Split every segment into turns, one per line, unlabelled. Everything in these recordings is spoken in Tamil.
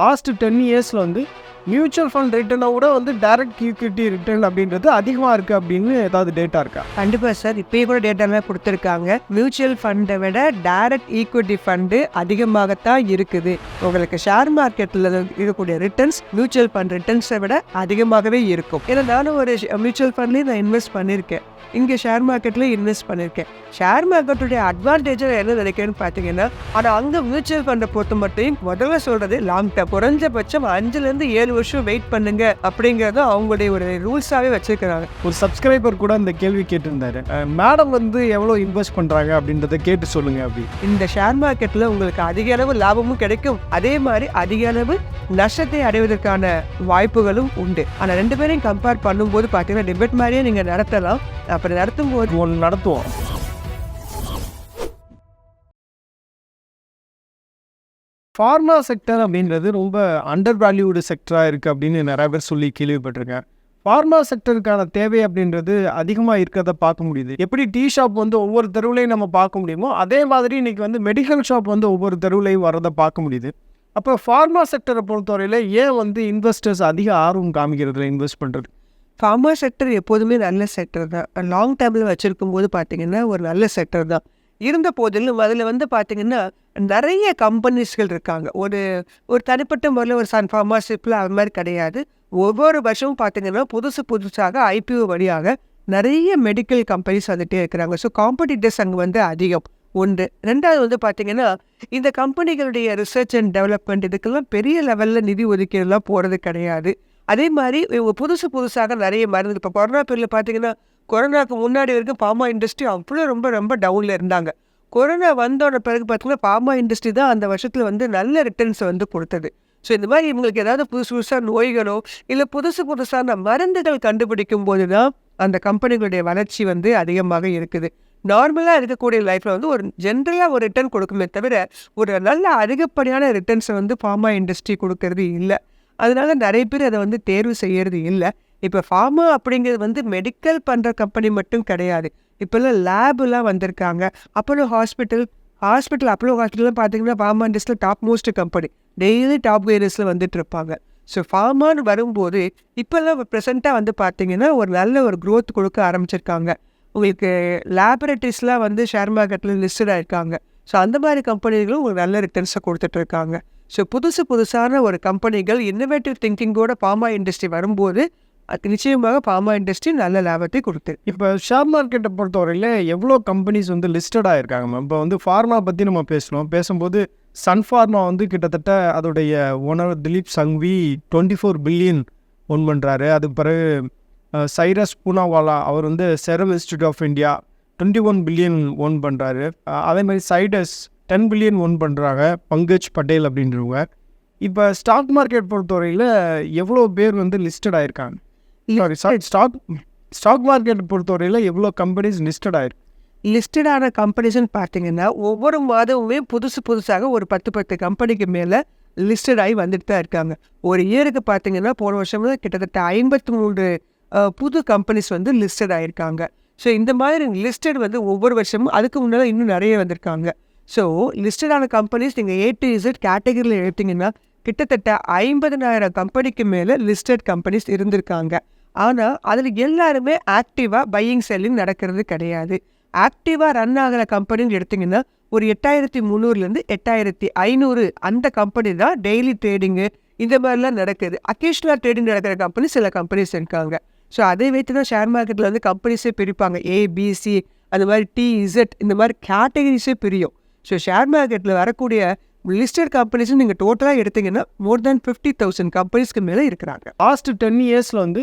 லாஸ்ட் டென் இயர்ஸில் வந்து மியூச்சுவல் ஃபண்ட் ரிட்டர்னை விட வந்து டைரக்ட் ஈக்விட்டி ரிட்டர்ன் அப்படின்றது அதிகமாக இருக்குது அப்படின்னு ஏதாவது டேட்டா இருக்கா?
கண்டிப்பாக சார் இப்போயே கூட டேட்டாலாம் கொடுத்துருக்காங்க. மியூச்சுவல் ஃபண்டை விட டைரக்ட் ஈக்விட்டி ஃபண்டு அதிகமாகத்தான் இருக்குது. உங்களுக்கு ஷேர் மார்க்கெட்டில் இருக்கக்கூடிய ரிட்டர்ன்ஸ் மியூச்சுவல் ஃபண்ட் ரிட்டர்ன்ஸை விட அதிகமாகவே இருக்கும். ஏன்னா நானும் ஒரு மியூச்சுவல் ஃபண்ட்லேயும் நான் இன்வெஸ்ட் பண்ணியிருக்கேன் இங்கே ஷேர் மார்க்கெட்டில் இன்வெஸ்ட் பண்ணியிருக்கேன் ஷேர் மார்க்கெட்டுடைய அட்வான்டேஜ் என்ன நினைக்கிறேன்னு பார்த்தீங்கன்னா ஆனால் அங்கே மியூச்சுவல் ஃபண்டை பொறுத்த மட்டும் முதல்ல சொல்கிறது லாங் டேர்ம் குறைஞ்சபட்சம் அஞ்சுலேருந்து ஏழு வருஷம் வெயிட் பண்ணுங்க அப்படிங்கிறத அவங்களுடைய ஒரு ரூல்ஸாகவே வச்சிருக்கிறாங்க.
ஒரு சப்ஸ்கிரைபர் கூட இந்த கேள்வி கேட்டிருந்தாரு. மேடம் வந்து எவ்வளோ இன்வெஸ்ட் பண்ணுறாங்க அப்படின்றத கேட்டு சொல்லுங்க அப்படி.
இந்த ஷேர் மார்க்கெட்டில் உங்களுக்கு அதிக அளவு லாபமும் கிடைக்கும். அதே மாதிரி அதிக அளவு நஷ்டத்தை அடைவதற்கான வாய்ப்புகளும் உண்டு. ஆனால் ரெண்டு பேரையும் கம்பேர் பண்ணும்போது பார்த்தீங்கன்னா டிபேட் மாதிரியே நீங்கள் நடத்தலாம். அப்படி நடத்தும் போது
ஒன்று நடத்துவோம். ஃபார்மா செக்டர் அப்படின்றது ரொம்ப அண்டர் வேல்யூடு செக்டராக இருக்குது அப்படின்னு நிறைய பேர் சொல்லி கேள்விப்பட்டிருக்கேன். ஃபார்மா செக்டருக்கான தேவை அப்படின்றது அதிகமாக இருக்கிறத பார்க்க முடியுது. எப்படி டீ ஷாப் வந்து ஒவ்வொரு தெருவுலையும் நம்ம பார்க்க முடியுமோ அதே மாதிரி இன்றைக்கி வந்து மெடிக்கல் ஷாப் வந்து ஒவ்வொரு தெருவுலையும் வரதை பார்க்க முடியுது. அப்போ ஃபார்மா செக்டரை பொறுத்தவரையில் ஏன் வந்து இன்வெஸ்டர்ஸ் அதிக ஆர்வம் காமிக்கிறதுல இன்வெஸ்ட் பண்ணுறது
ஃபார்மா செக்டர் எப்போதுமே நல்ல செக்டர் தான். லாங் டேர்மில் வச்சுருக்கும் போது பார்த்தீங்கன்னா ஒரு நல்ல செக்டர் தான். இருந்த போதிலும் அதில் வந்து பார்த்திங்கன்னா நிறைய கம்பெனிஸ்கள் இருக்காங்க. ஒரு ஒரு தனிப்பட்ட முறையில் ஒரு சன் ஃபார்மாஷிப்பில் அது மாதிரி கிடையாது. ஒவ்வொரு வருஷமும் பார்த்தீங்கன்னா புதுசு புதுசாக ஐபிஓ வழியாக நிறைய மெடிக்கல் கம்பெனிஸ் வந்துகிட்டே இருக்கிறாங்க. ஸோ காம்படிட்டர்ஸ் அங்கே வந்து அதிகம். ஒன்று. ரெண்டாவது வந்து பார்த்திங்கன்னா இந்த கம்பெனிகளுடைய ரிசர்ச் அண்ட் டெவலப்மெண்ட் இதுக்கெல்லாம் பெரிய லெவலில் நிதி ஒதுக்கீடுலாம் போகிறது கிடையாது. அதே மாதிரி இவங்க புதுசு புதுசாக நிறைய மருந்து இப்போ கொரோனா பீரியடில் பார்த்திங்கன்னா கொரோனாக்கு முன்னாடி வரைக்கும் பாமா இண்டஸ்ட்ரி அவ்வளோ ரொம்ப ரொம்ப டவுனில் இருந்தாங்க. கொரோனா வந்தோட பிறகு பார்த்தீங்கன்னா பாமா இண்டஸ்ட்ரி தான் அந்த வருஷத்தில் வந்து நல்ல ரிட்டர்ன்ஸை வந்து கொடுத்தது. ஸோ இந்த மாதிரி இவங்களுக்கு ஏதாவது புதுசு புதுசாக நோய்களோ இல்லை புதுசு புதுசான மருந்துகள் கண்டுபிடிக்கும் போது தான் அந்த கம்பெனிகளுடைய வளர்ச்சி வந்து அதிகமாக இருக்குது. நார்மலாக இருக்கக்கூடிய லைஃப்பில் வந்து ஒரு ஜென்ரலாக ஒரு ரிட்டர்ன் கொடுக்குமே தவிர ஒரு நல்ல அதிகப்படியான ரிட்டர்ன்ஸை வந்து ஃபார்மா இண்டஸ்ட்ரி கொடுக்கறது இல்லை. அதனால நிறைய பேர் அதை வந்து தேர்வு செய்யறது இல்லை. இப்போ ஃபார்மா அப்படிங்கிறது வந்து மெடிக்கல் பண்ணுற கம்பெனி மட்டும் கிடையாது. இப்போல்லாம் லேபுலாம் வந்திருக்காங்க. அப்போலோ ஹாஸ்பிட்டல் ஹாஸ்பிட்டல் அப்போலோ ஹாஸ்பிட்டல்லாம் பார்த்தீங்கன்னா ஃபார்மா இண்டஸ்ட்ரியில் top most company daily top வேரியஸில் வந்துட்டு இருப்பாங்க ஸோ ஃபார்மான்னு வரும்போது இப்போல்லாம் ப்ரெசெண்ட்டாக வந்து பார்த்தீங்கன்னா ஒரு நல்ல ஒரு க்ரோத் கொடுக்க ஆரம்பிச்சிருக்காங்க. உங்களுக்கு லேபரேட்டரிஸ்லாம் வந்து ஷேர் மார்க்கெட்டில் லிஸ்டட் ஆகிருக்காங்க ஸோ அந்த மாதிரி கம்பெனிகளும் ஒரு நல்ல ரிட்டர்ன்ஸை கொடுத்துட்டு இருக்காங்க ஸோ புதுசு புதுசான ஒரு கம்பெனிகள் இன்னோவேட்டிவ் திங்கிங்கோட ஃபார்மா இண்டஸ்ட்ரி வரும்போது நிச்சயமாக பாமா இண்டஸ்ட்ரி நல்ல லாபத்தை கொடுத்துரு
இப்போ ஷேர் மார்க்கெட்டை பொறுத்தவரையில் எவ்வளோ கம்பெனிஸ் வந்து லிஸ்டடாக இருக்காங்க மேம் இப்போ வந்து ஃபார்மா பற்றி நம்ம பேசணும் பேசும்போது சன் ஃபார்மா வந்து கிட்டத்தட்ட அதோடைய owner Dilip Shanghvi twenty four billion own பண்ணுறாரு அதுக்கு பிறகு சைரஸ் பூனாவாலா அவர் வந்து Serum Institute of India twenty one billion own பண்ணுறாரு அதே மாதிரி சைடஸ் டென் பில்லியன் ஒன் பண்ணுறாங்க பங்கஜ் பட்டேல் அப்படின்றவங்க. இப்போ ஸ்டாக் மார்க்கெட் பொறுத்தவரையில் எவ்வளோ பேர் வந்து லிஸ்டட் ஆயிருக்காங்க? Sorry sorry stock stock market பொறுத்தவரையில் எவ்வளோ கம்பெனிஸ் லிஸ்டட் ஆயிருக்கு?
லிஸ்டடான கம்பெனிஸ்னு பார்த்தீங்கன்னா ஒவ்வொரு மாதமுமே புதுசு புதுசாக ஒரு பத்து பத்து கம்பெனிக்கு மேலே லிஸ்டட் ஆகி வந்துட்டு தான் இருக்காங்க. ஒரு இயருக்கு பார்த்தீங்கன்னா போன வருஷம் கிட்டத்தட்ட ஐம்பத்தி மூன்று புது கம்பெனிஸ் வந்து லிஸ்டட் ஆகியிருக்காங்க ஸோ இந்த மாதிரி லிஸ்டட் வந்து ஒவ்வொரு வருஷமும் அதுக்கு முன்னால் இன்னும் நிறைய வந்திருக்காங்க. ஸோ லிஸ்டடான கம்பெனிஸ் நீங்கள் ஏ டு இசட் கேட்டகரியில் எடுத்தீங்கன்னா கிட்டத்தட்ட ஐம்பதனாயிரம் கம்பெனிக்கு மேலே லிஸ்டட் கம்பெனிஸ் இருந்திருக்காங்க. ஆனால் அதில் எல்லாருமே ஆக்டிவாக பையிங் செல்லிங் நடக்கிறது கிடையாது. ஆக்டிவாக ரன் ஆகிற கம்பெனின்னு எடுத்திங்கன்னா ஒரு எட்டாயிரத்தி முந்நூறுலேருந்து எட்டாயிரத்தி ஐநூறு அந்த கம்பெனி தான் டெய்லி ட்ரேடிங்கு இந்த மாதிரிலாம் நடக்குது. அக்கேஷனல் ட்ரேடிங் நடக்கிற கம்பெனி சில கம்பெனிஸ் இருக்காங்க. ஸோ அதை வைத்து தான் ஷேர் மார்க்கெட்டில் வந்து கம்பெனிஸே பிரிப்பாங்க. ஏபிசி அது மாதிரி டி இசட் இந்த மாதிரி கேட்டகரிஸே பிரியும். ஸோ ஷேர் மார்க்கெட்டில் வரக்கூடிய லிஸ்டட் கம்பெனிஸ் நீங்கள் டோட்டலாக எடுத்தீங்கன்னா மோர் தேன் ஃபிஃப்டி தௌசண்ட் கம்பெனிஸ்க்கு மேலே இருக்கிறாங்க.
லாஸ்ட் டென் இயர்ஸில் வந்து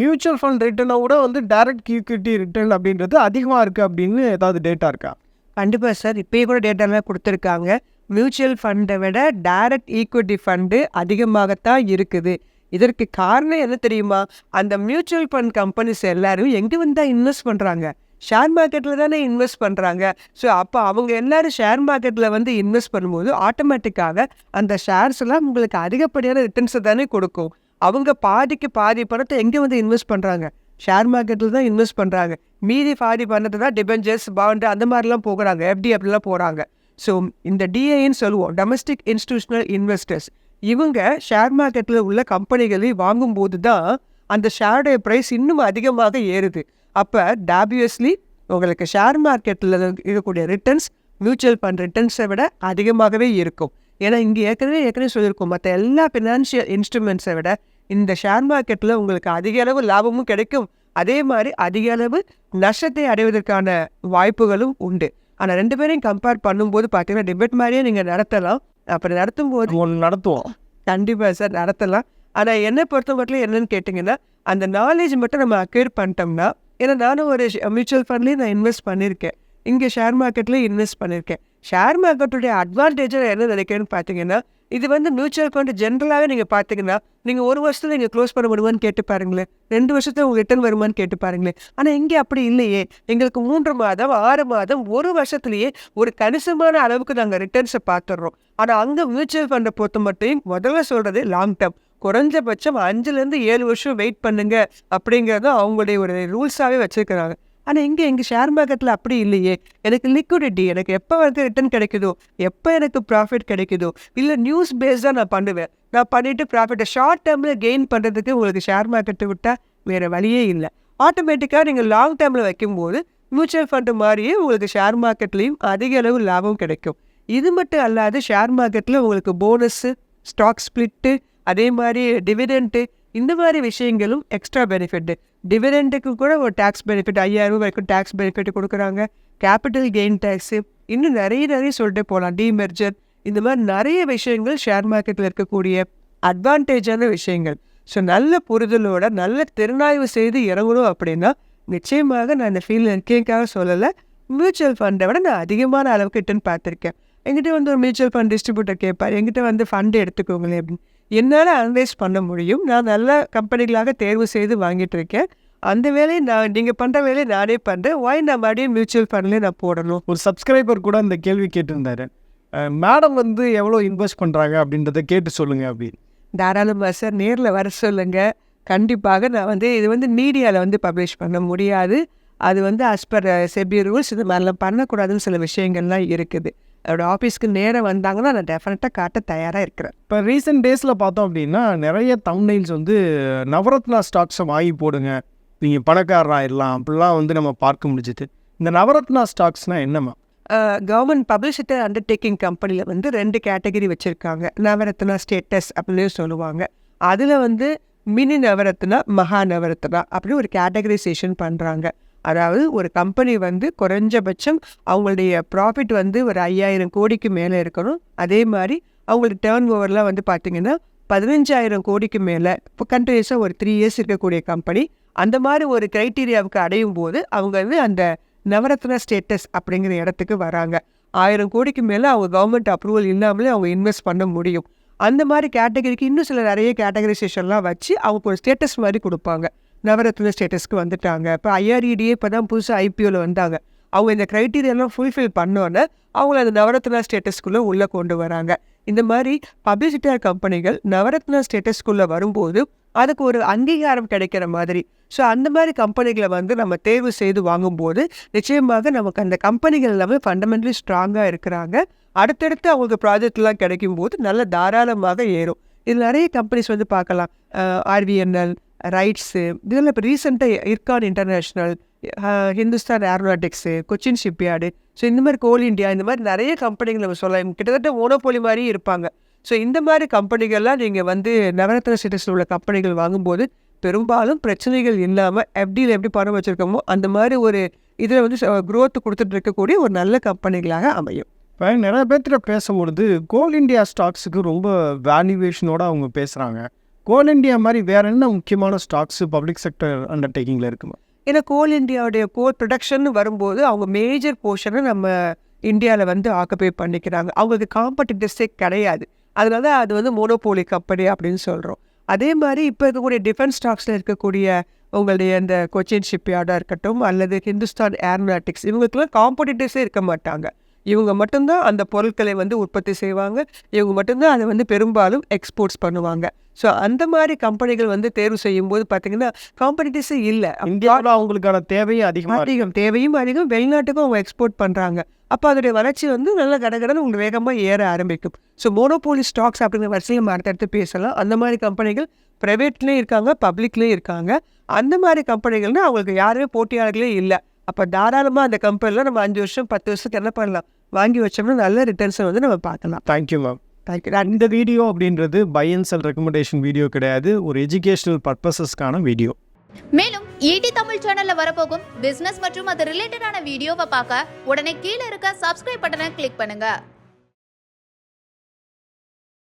மியூச்சுவல் ஃபண்ட் ரிட்டர்னை விட வந்து டைரக்ட் ஈக்விட்டி ரிட்டர்ன் அப்படின்றது அதிகமாக இருக்குது அப்படின்னு ஏதாவது டேட்டா இருக்கா?
கண்டிப்பாக சார் இப்போயே கூட டேட்டாலாம் கொடுத்துருக்காங்க. மியூச்சுவல் ஃபண்டை விட டைரக்ட் ஈக்விட்டி ஃபண்டு அதிகமாகத்தான் இருக்குது. இதற்கு காரணம் என்ன தெரியுமா? அந்த மியூச்சுவல் ஃபண்ட் கம்பெனிஸ் எல்லாரும் எங்கே வந்து தான் இன்வெஸ்ட் பண்ணுறாங்க ஷேர் மார்க்கெட்டில் தானே இன்வெஸ்ட் பண்ணுறாங்க ஸோ அப்போ அவங்க எல்லாரும் ஷேர் மார்க்கெட்டில் வந்து இன்வெஸ்ட் பண்ணும்போது ஆட்டோமேட்டிக்காக அந்த ஷேர்ஸ் எல்லாம் உங்களுக்கு அதிகப்படியான ரிட்டர்ன்ஸை தானே கொடுக்கும். அவங்க பாதிக்கு பாதி பணத்தை எங்கே வந்து இன்வெஸ்ட் பண்ணுறாங்க ஷேர் மார்க்கெட்டில் தான் இன்வெஸ்ட் பண்ணுறாங்க மீதி பாதி பணத்தை தான் டிபெஞ்சர்ஸ் பாண்டு அந்த மாதிரிலாம் போகிறாங்க. எஃப்டி அப்படிலாம் போகிறாங்க ஸோ இந்த டிஏன்னு சொல்லுவோம். டொமஸ்டிக் இன்ஸ்டிடியூஷனல் இன்வெஸ்டர்ஸ் இவங்க ஷேர் மார்க்கெட்டில் உள்ள கம்பெனிகளை வாங்கும்போது தான் அந்த ஷேருடைய ப்ரைஸ் இன்னும் அதிகமாக ஏறுது. அப்போ டேபியஸ்லி உங்களுக்கு ஷேர் மார்க்கெட்டில் இருக்கக்கூடிய ரிட்டர்ன்ஸ் மியூச்சுவல் ஃபண்ட் ரிட்டர்ன்ஸை விட அதிகமாகவே இருக்கும். ஏன்னா இங்கே ஏற்கனவே ஏற்கனவே சொல்லியிருக்கோம். மற்ற எல்லா ஃபினான்ஷியல் இன்ஸ்ட்ருமெண்ட்ஸை விட இந்த ஷேர் மார்க்கெட்டில் உங்களுக்கு அதிக அளவு லாபமும் கிடைக்கும். அதே மாதிரி அதிக அளவு நஷ்டத்தை அடைவதற்கான வாய்ப்புகளும் உண்டு. ஆனால் ரெண்டு பேரையும் கம்பேர் பண்ணும்போது பார்த்தீங்கன்னா டிபேட் மாதிரியே நீங்கள் நடத்தலாம். அப்படி நடத்தும் போது
ஒன்று நடத்துவோம்.
கண்டிப்பாக சார் நடத்தலாம். ஆனால் என்னை பொறுத்த மட்டும் என்னன்னு கேட்டிங்கன்னா அந்த நாலேஜ் மட்டும் நம்ம அக்யூர் பண்ணிட்டோம்னா ஏன்னா நானும் ஒரு மியூச்சுவல் ஃபண்ட்லேயும் நான் இன்வெஸ்ட் பண்ணியிருக்கேன். இங்கே ஷேர் மார்க்கெட்லேயும் இன்வெஸ்ட் பண்ணியிருக்கேன். ஷேர் மார்க்கெட்டுடைய அட்வான்டேஜாக என்ன நினைக்கிறேன்னு பார்த்தீங்கன்னா இது வந்து மியூச்சுவல் ஃபண்ட் ஜென்ரலாகவே நீங்கள் பார்த்தீங்கன்னா நீங்கள் ஒரு வருஷத்தில் நீங்கள் க்ளோஸ் பண்ண முடியுமான்னு கேட்டு பாருங்களேன். ரெண்டு வருஷத்தில் உங்களுக்கு ரிட்டர்ன் வருமான்னு கேட்டு பாருங்களேன். ஆனால் இங்கே அப்படி இல்லையே. எங்களுக்கு மூன்று மாதம் ஆறு மாதம் ஒரு வருஷத்துலேயே ஒரு கணிசமான அளவுக்கு நாங்கள் ரிட்டர்ன்ஸை பார்த்துடுறோம் ஆனால் அங்கே மியூச்சுவல் ஃபண்டை பொறுத்த மட்டும் முதல்ல சொல்கிறது லாங் டேர்ம் குறைஞ்சபட்சம் அஞ்சுலேருந்து ஏழு வருஷம் வெயிட் பண்ணுங்க அப்படிங்கிறத அவங்களுடைய ஒரு ரூல்ஸாகவே வச்சுருக்கிறாங்க. ஆனால் இங்கே இங்கே ஷேர் மார்க்கெட்டில் அப்படி இல்லையே. எனக்கு லிக்விடிட்டி எனக்கு எப்போ வந்து ரிட்டர்ன் கிடைக்குதோ எப்போ எனக்கு ப்ராஃபிட் கிடைக்குதோ இல்லை நியூஸ் பேஸ்டாக நான் பண்ணுவேன். நான் பண்ணிவிட்டு ப்ராஃபிட்டை ஷார்ட் டேர்மில் கெயின் பண்ணுறதுக்கு உங்களுக்கு ஷேர் மார்க்கெட்டை விட்டால் வேறு வழியே இல்லை. ஆட்டோமேட்டிக்காக நீங்கள் லாங் டேர்மில் வைக்கும்போது மியூச்சுவல் ஃபண்டு மாதிரியே உங்களுக்கு ஷேர் மார்க்கெட்லேயும் அதிக அளவு லாபம் கிடைக்கும். இது மட்டும் அல்லாது ஷேர் மார்க்கெட்டில் உங்களுக்கு போனஸ்ஸு ஸ்டாக் ஸ்ப்ளிட்டு அதே மாதிரி டிவிடெண்ட்டு இந்த மாதிரி விஷயங்களும் எக்ஸ்ட்ரா பெனிஃபிட் டிவிடெண்ட்டுக்கு கூட ஒரு டேக்ஸ் பெனிஃபிட் ஐயாயிரம் வரைக்கும் டேக்ஸ் பெனிஃபிட் கொடுக்குறாங்க. கேபிட்டல் கெயின் டேக்ஸு இன்னும் நிறைய நிறைய சொல்லிட்டு போகலாம் டிமெர்ஜர் இந்த மாதிரி நிறைய விஷயங்கள் ஷேர் மார்க்கெட்டில் இருக்கக்கூடிய அட்வான்டேஜான விஷயங்கள். ஸோ நல்ல புரிதலோட நல்ல திறனாய்வு செய்து இறங்கணும் அப்படின்னா நிச்சயமாக நான் இந்த ஃபீல்டில் இருக்கேக்காக சொல்லலை. மியூச்சுவல் ஃபண்டை விட நான் அதிகமான அளவுக்கு இட்டுன்னு பார்த்துருக்கேன். என்கிட்ட வந்து ஒரு மியூச்சுவல் ஃபண்ட் டிஸ்ட்ரிபியூட்டர் கேட்பார் என்கிட்ட வந்து ஃபண்டு எடுத்துக்கோங்களேன் அப்படின்னு. என்னால் அனலைஸ் பண்ண முடியும். நான் நல்ல கம்பெனிகளாக தேர்வு செய்து வாங்கிட்டு இருக்கேன் அந்த வேலையை நான் நீங்கள் பண்ணுற வேலையை நானே பண்ணுறேன் வாய் நான் மறுபடியும் மியூச்சுவல் ஃபண்ட்லேயே நான் போடணும்?
ஒரு சப்ஸ்கிரைபர் கூட இந்த கேள்வி கேட்டிருந்தாரு. மேடம் வந்து எவ்வளோ இன்வெஸ்ட் பண்ணுறாங்க அப்படின்றத கேட்டு சொல்லுங்க அப்படின்னு.
தாராளமாக சார் நேரில் வர சொல்லுங்கள் கண்டிப்பாக நான் வந்து இது வந்து மீடியாவில் வந்து பப்ளிஷ் பண்ண முடியாது. அது வந்து அஸ் பர் செபி ரூல்ஸ் இது மாதிரிலாம் பண்ணக்கூடாதுன்னு சில விஷயங்கள்லாம் இருக்குது. அதோட ஆஃபீஸ்க்கு நேரம் வந்தாங்கன்னா நான் டெஃபினட்டாக காட்ட தயாராக இருக்கிறேன்.
இப்போ ரீசெண்ட் டேஸில் பார்த்தோம் அப்படின்னா நிறைய தம்னைல்ஸ் வந்து நவரத்னா ஸ்டாக்ஸை வாங்கி போடுங்க. நீங்கள் பணக்காரராயிடலாம் அப்படிலாம் வந்து நம்ம பார்க்க முடிஞ்சுது. இந்த நவரத்னா ஸ்டாக்ஸ்னால் என்னம்மா
கவர்மெண்ட் பப்ளிசிட்டி அண்டர்டேக்கிங் கம்பெனியில் வந்து ரெண்டு கேட்டகரி வச்சுருக்காங்க. நவரத்னா ஸ்டேட்டஸ் அப்படின்னு சொல்லுவாங்க. அதில் வந்து மினி நவரத்னா மகா நவரத்னா அப்படின்னு ஒரு கேட்டகரைசேஷன் பண்ணுறாங்க அதாவது ஒரு கம்பெனி வந்து குறைஞ்சபட்சம் அவங்களுடைய ப்ராஃபிட் வந்து ஒரு ஐயாயிரம் கோடிக்கு மேலே இருக்கணும். அதே மாதிரி அவங்களுக்கு டேர்ன் ஓவர்லாம் வந்து பார்த்திங்கன்னா பதினஞ்சாயிரம் கோடிக்கு மேலே. இப்போ கண்டினியூஸாக ஒரு த்ரீ இயர்ஸ் இருக்கக்கூடிய கம்பெனி அந்த மாதிரி ஒரு க்ரைட்டீரியாவுக்கு அடையும் போது அவங்க வந்து அந்த நவரத்ன ஸ்டேட்டஸ் அப்படிங்கிற இடத்துக்கு வராங்க. ஆயிரம் கோடிக்கு மேலே அவங்க கவர்மெண்ட் அப்ரூவல் இல்லாமலே அவங்க இன்வெஸ்ட் பண்ண முடியும். அந்த மாதிரி கேட்டகரிக்கு இன்னும் சில நிறைய கேட்டகரைசேஷன்லாம் வச்சு அவங்க ஒரு ஸ்டேட்டஸ் மாதிரி கொடுப்பாங்க. நவரத்ன ஸ்டேட்டஸ்க்கு வந்துட்டாங்க. இப்போ ஐஆர்இடியே இப்போ தான் புதுசாக ஐபிஓவில் வந்தாங்க. அவங்க இந்த க்ரைட்டீரியெல்லாம் ஃபுல்ஃபில் பண்ணோன்னே அவங்கள அந்த நவரத்னா ஸ்டேட்டஸ்க்குள்ளே உள்ளே கொண்டு வராங்க. இந்த மாதிரி பப்ளிசிட்டியார் கம்பெனிகள் நவரத்னா ஸ்டேட்டஸ்க்குள்ளே வரும்போது அதுக்கு ஒரு அங்கீகாரம் கிடைக்கிற மாதிரி. ஸோ அந்த மாதிரி கம்பெனிகளை வந்து நம்ம தேர்வு செய்து வாங்கும்போது நிச்சயமாக நமக்கு அந்த கம்பெனிகள் எல்லாமே ஃபண்டமெண்டலி ஸ்ட்ராங்காக இருக்கிறாங்க. அடுத்தடுத்து அவங்களுக்கு ப்ராஜெக்ட்லாம் கிடைக்கும் போது நல்ல தாராளமாக ஏறும். இது நிறைய கம்பெனிஸ் வந்து பார்க்கலாம். ஆர்விஎன்எல் ரைட்ஸு இதெல்லாம் இப்போ ரீசெண்டாக Ircon international Hindustan aeronautics Cochin shipyard so இந்த மாதிரி கோல் இந்தியா இந்த மாதிரி நிறைய கம்பெனிகள் நம்ம சொல்லலாம். கிட்டத்தட்ட மோனோபோலி மாதிரியும் இருப்பாங்க. ஸோ இந்த மாதிரி கம்பெனிகள்லாம் நீங்கள் வந்து நவரத்ன சிட்டிஸில் உள்ள கம்பெனிகள் வாங்கும்போது பெரும்பாலும் பிரச்சனைகள் இல்லாமல் எஃப்டியில் எப்படி பணம் வச்சுருக்கோமோ அந்த மாதிரி ஒரு இதில் வந்து க்ரோத் கொடுத்துட்டு இருக்கக்கூடிய ஒரு நல்ல கம்பெனிகளாக அமையும்.
இப்போ நிறைய பேர்த்திட்ட பேசும்பொழுது கோல் இந்தியா ஸ்டாக்ஸுக்கு ரொம்ப வேல்யூவேஷனோடு அவங்க பேசுகிறாங்க கோல் இந்தியா மாதிரி வேற என்ன முக்கியமான ஸ்டாக்ஸ் பப்ளிக் செக்டர் அண்டர்டேக்கிங்கில் இருக்குமா
ஏன்னா கோல் இந்தியாவுடைய கோல் ப்ரொடக்ஷன் வரும்போது அவங்க மேஜர் போர்ஷனை நம்ம இந்தியாவில் வந்து ஆக்குபை பண்ணிக்கிறாங்க. அவங்களுக்கு காம்படிட்டிவ்ஸே கிடையாது. அதனால அது வந்து மோனோபோலி கம்பெனி அப்படின்னு சொல்கிறோம் அதே மாதிரி இப்போ இருக்கக்கூடிய டிஃபென்ஸ் ஸ்டாக்ஸில் இருக்கக்கூடிய உங்களுடைய இந்த கொச்சின் ஷிப்யார்டாக இருக்கட்டும் அல்லது ஹிந்துஸ்தான் ஏரோநாட்டிக்ஸ் இவங்களுக்குலாம் காம்படிட்டிவ்ஸே இருக்க மாட்டாங்க. இவங்க மட்டும்தான் அந்த பொருட்களை வந்து உற்பத்தி செய்வாங்க. இவங்க மட்டும்தான் அதை வந்து பெரும்பாலும் எக்ஸ்போர்ட்ஸ் பண்ணுவாங்க. ஸோ அந்த மாதிரி கம்பெனிகள் வந்து தேர்வு செய்யும் போது பார்த்தீங்கன்னா காம்படிட்டிவ்ஸே இல்லை.
இந்தியாவில் அவங்களுக்கான தேவையும் இருக்கு.
அதிகம் தேவையும் அதிகம் வெளிநாட்டுக்கும் அவங்க எக்ஸ்போர்ட் பண்ணுறாங்க அப்போ அதோடைய வளர்ச்சி வந்து நல்ல கடகடன்னு உங்களுக்கு வேகமாக ஏற ஆரம்பிக்கும். ஸோ மோனோபோலி ஸ்டாக்ஸ் அப்படிங்கிற வரிசையில் நம்ம அடுத்தடுத்து பேசலாம். அந்த மாதிரி கம்பெனிகள் ப்ரைவேட்லேயும் இருக்காங்க பப்ளிக்லேயும் இருக்காங்க. அந்த மாதிரி கம்பெனிகள்னா அவங்களுக்கு யாருமே போட்டியாளர்களே இல்லை. அப்போ தாராளமாக அந்த கம்பெனியில் நம்ம அஞ்சு வருஷம் பத்து வருஷத்துக்கு என்ன பண்ணலாம்? வாங்கி வச்சோம்னா நல்ல ரிட்டர்ன்ஸை வந்து நம்ம பார்க்கலாம்.
Thank you ma'am
thank you
இந்த வீடியோ அப்படின்றது buy and sell recommendation video கிடையாது. ஒரு எஜுகேஷனல் பர்பஸஸ்க்கான வீடியோ.
மேலும் ஈடி தமிழ் சேனல்ல வரப்போகும் பிசினஸ் மற்றும் அது ரிலேட்டடான வீடியோவை பார்க்க உடனே கீழே இருக்க சப்ஸ்கிரைப் பட்டனை கிளிக் பண்ணுங்க.